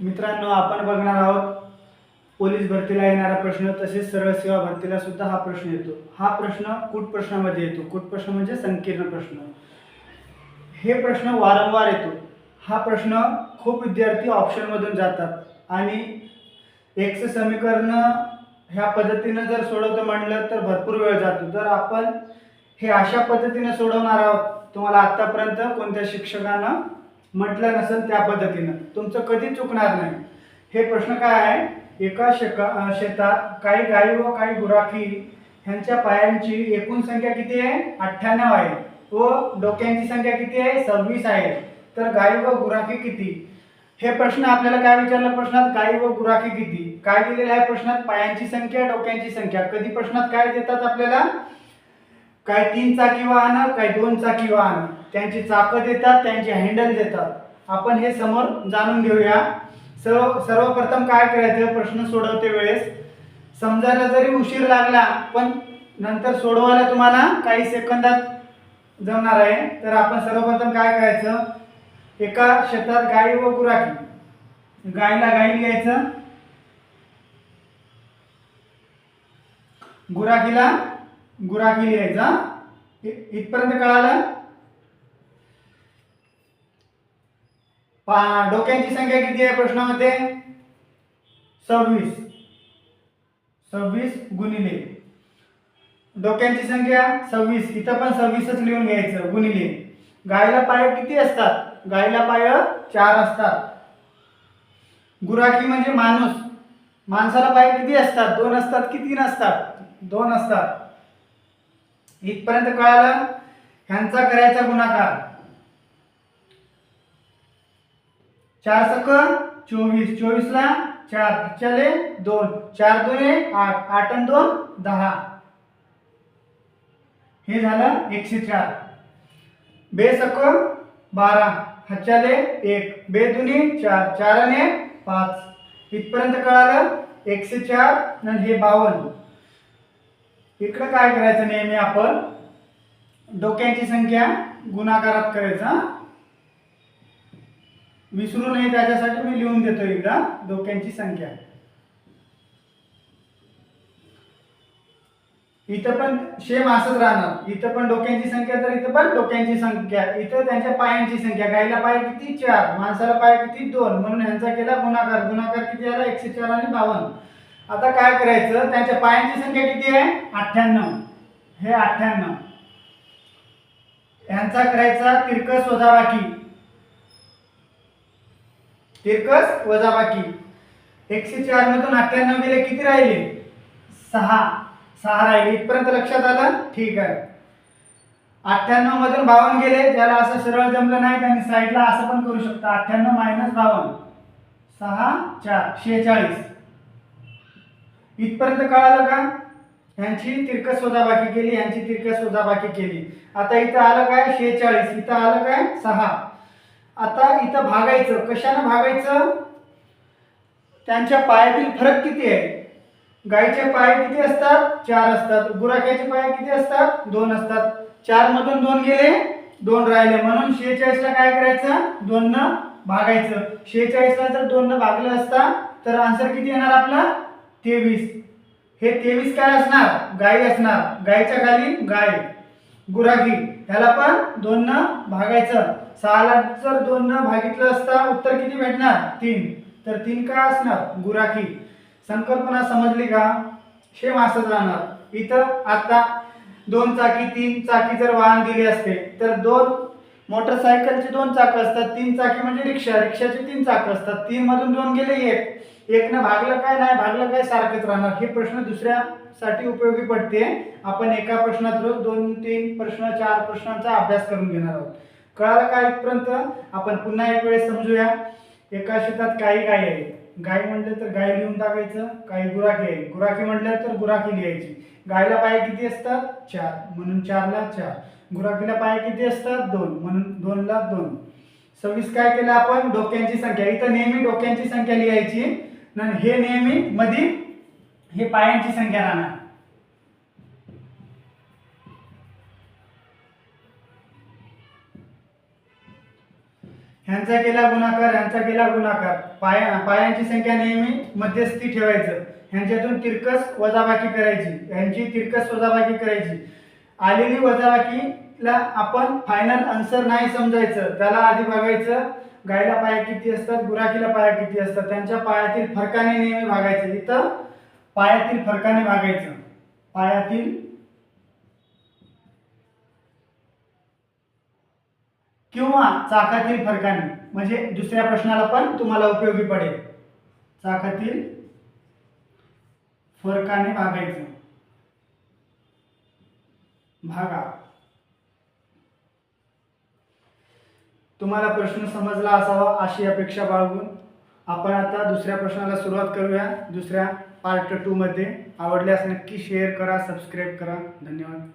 मित्रांनो आपण बघणार आहोत पोलीस भरतीला येणारा प्रश्न तसेच सरळ सेवा भरतीला सुद्धा हा प्रश्न येतो. हा प्रश्न कूट प्रश्नामध्ये येतो. कूट प्रश्न म्हणजे संकीर्ण प्रश्न. हे प्रश्न वारंवार येतो. हा प्रश्न खूप विद्यार्थी ऑप्शनमधून जातात. आणि एकचं समीकरण ह्या पद्धतीनं जर सोडवतं म्हणलं तर भरपूर वेळ जातो. तर आपण हे अशा पद्धतीनं सोडवणार आहोत. तुम्हाला आत्तापर्यंत कोणत्या शिक्षकानं म्हटलं नसेल त्या पद्धतीनं. तुमचं कधी चुकणार नाही. हे प्रश्न काय आहे? एका शेका शेतात काही गाई व काही गुराखी ह्यांच्या पायांची एकूण संख्या किती आहे? अठ्ठ्याण्णव आहे. व डोक्यांची संख्या किती आहे? सव्वीस आहे. तर गाई व गुराखी किती? हे प्रश्न आपल्याला काय विचारलं प्रश्नात? गाई व गुराखी किती? काय दिलेलं आहे प्रश्नात? पायांची संख्या डोक्यांची संख्या. कधी प्रश्नात काय देतात आपल्याला? काय तीन चाकी वाहन काय दोन चाकी वाहन. त्यांची चाकं देतात त्यांचे हँडल देतात. आपण हे समोर जाणून घेऊया. सर्व सर्वप्रथम काय करायचं? प्रश्न सोडवते वेळेस. समजायला जरी उशीर लागला पण नंतर सोडवायला तुम्हाला काही सेकंदात जमणार आहे. तर आपण सर्वप्रथम काय करायचं? एका शेतात गाई व गुराखी. गायला गाई लिहायचं. गुराखीला गुराखी लिहायचा. इथपर्यंत कळालं? पा डोक्यांची संख्या किती आहे प्रश्नामध्ये? सव्वीस. सव्वीस गुणिले. डोक्यांची संख्या सव्वीस. इथं पण सव्वीसच लिहून घ्यायचं गुणिले. गायला पाय किती असतात? गायला पाय चार असतात. गुराखी म्हणजे माणूस. माणसाला पाय किती असतात? दोन असतात की तीन असतात? दोन असतात. इथपर्यंत कळालं ह्यांचा करायचा गुणाकार. चार सक चोवीस. चोवीसला चार. चले दोन. चार दोन आठ. आठ आणि दोन दहा. हे झालं एकशे चार. बे सक बारा. हच्चाले एक. बे दुनी चार. चार पाच. इथपर्यंत कळालं एकशे चार आणि हे बावन्न इकडं काय करायचं नेहमी आपण? डोक्यांची संख्या गुणाकारात करायचा विसरू नये त्याच्यासाठी मी लिहून देतो एकदा डोक्यांची संख्या. इथं पण सेम असंच राहणार. इथं पण डोक्यांची संख्या तर इथं पण डोक्यांची संख्या. इथं त्यांच्या पायांची संख्या. गायला पाय किती? चार. माणसाला पाय किती? दोन. म्हणून ह्यांचा केला गुणाकार. गुणाकार किती आला? एकशे चार आणि बावन्न. आता काय करायचं? त्यांच्या पायांची संख्या किती आहे? अठ्ठ्याण्णव. हे अठ्ठ्याण्णव. यांचा करायचा तिरकस वजाबाकी तिरकस वजाबाकी एकशे चार मधून अठ्ठ्याण्णव गेले किती राहिले? सहा. सहा राहिले. इथपर्यंत लक्षात आलं? ठीक आहे. अठ्ठ्याण्णव मधून बावन्न गेले. ज्याला असं सरळ जमलं नाही त्यांनी साईडला असं पण करू शकता. अठ्ठ्याण्णव मायनस बावन्न. सहा चार. शेहेचाळीस. इथपर्यंत कळालं का? यांची तिरकस वजाबाकी केली यांची तिरकस वजाबाकी केली. आता इथं आलं काय? शेहेचाळीस. इथं आलं काय? सहा. आता इथं भागायचं. कशानं भागायचं? त्यांच्या पायातील फरक किती आहे? गायीचे पाय किती असतात? चार असतात. गुराख्याचे पाय किती असतात? दोन असतात. चार मधून दोन गेले दोन राहिले. म्हणून शेहेचाळीसला काय करायचं? दोन न भागायचं. शेहेचाळीसला जर दोन न भागलं असता तर आन्सर किती येणार आपला? तेवीस. हे तेवीस काय असणार? गाई असणार. गायीच्या खाली गाय गुराखी. ह्याला पण दोन न भागायचं. सहाला जर दोन न भागितलं असता उत्तर किती भेटणार? तीन. तर तीन काय असणार? गुराखी. संकल्पना समजली का? शेम असंच राहणार इथं आता दोन चाकी तीन चाकी जर वाहन दिले असते तर दोन मोटरसायकलची दोन चाकं असतात तीन चाकी म्हणजे रिक्षा रिक्षाचे तीन चाकं असतात. तीन मधून दोन गेले एक. एकनं भागलं काय नाही भागलं काय सारखंच राहणार? हे प्रश्न दुसऱ्यासाठी उपयोगी पडते. आपण एका प्रश्नात रोज दोन तीन प्रश्न चार प्रश्नांचा अभ्यास करून घेणार आहोत. कळालं काय इथपर्यंत? आपण पुन्हा एक वेळेस समजूया. एका शेतात काही गाय आहे. गाय म्हटलं तर गाय लिहून टाकायचं काही गुराखी आहे. गुराखी म्हटलं तर गुराखी लिहायची. गायला पाय किती असतात? चार. म्हणून चारला चार. गुराखीला पाय किती असतात? दोन. म्हणून दोनला दोन. सव्वीस काय केलं आपण? डोक्यांची संख्या. इथं नेहमी डोक्यांची संख्या लिहायची. हे नेहमी मध्ये हे पायांची संख्या राहणार. ह्यांचा केला गुणाकार ह्यांचा केला गुणाकार. पाया पायांची संख्या नेहमी मध्यस्थी ठेवायचं. ह्यांच्यातून तिरकस वजाबाकी करायची. ह्यांची तिरकस वजाबाकी करायची. आलेली वजाबाकीला आपण फायनल आन्सर नाही समजायचं. त्याला आधी बघायचं गायला पाया किती असतात गुराखीला पाया किती असतात त्यांच्या पायातील फरकाने नेहमी भागायचं इथं पायातील फरकाने भागायचं पायातील किंवा चाकातील फरकाने. म्हणजे दुसऱ्या प्रश्नाला पण तुम्हाला उपयोगी पडेल. चाकातील फरकाने भागायचं भागा. तुम्हाला प्रश्न समजला असावा अशी अपेक्षा बाळगून आपण आता दुसऱ्या प्रश्नाला सुरुवात करूया. दुसऱ्या पार्ट टूमध्ये आवडल्यास नक्की शेअर करा सबस्क्राईब करा. धन्यवाद.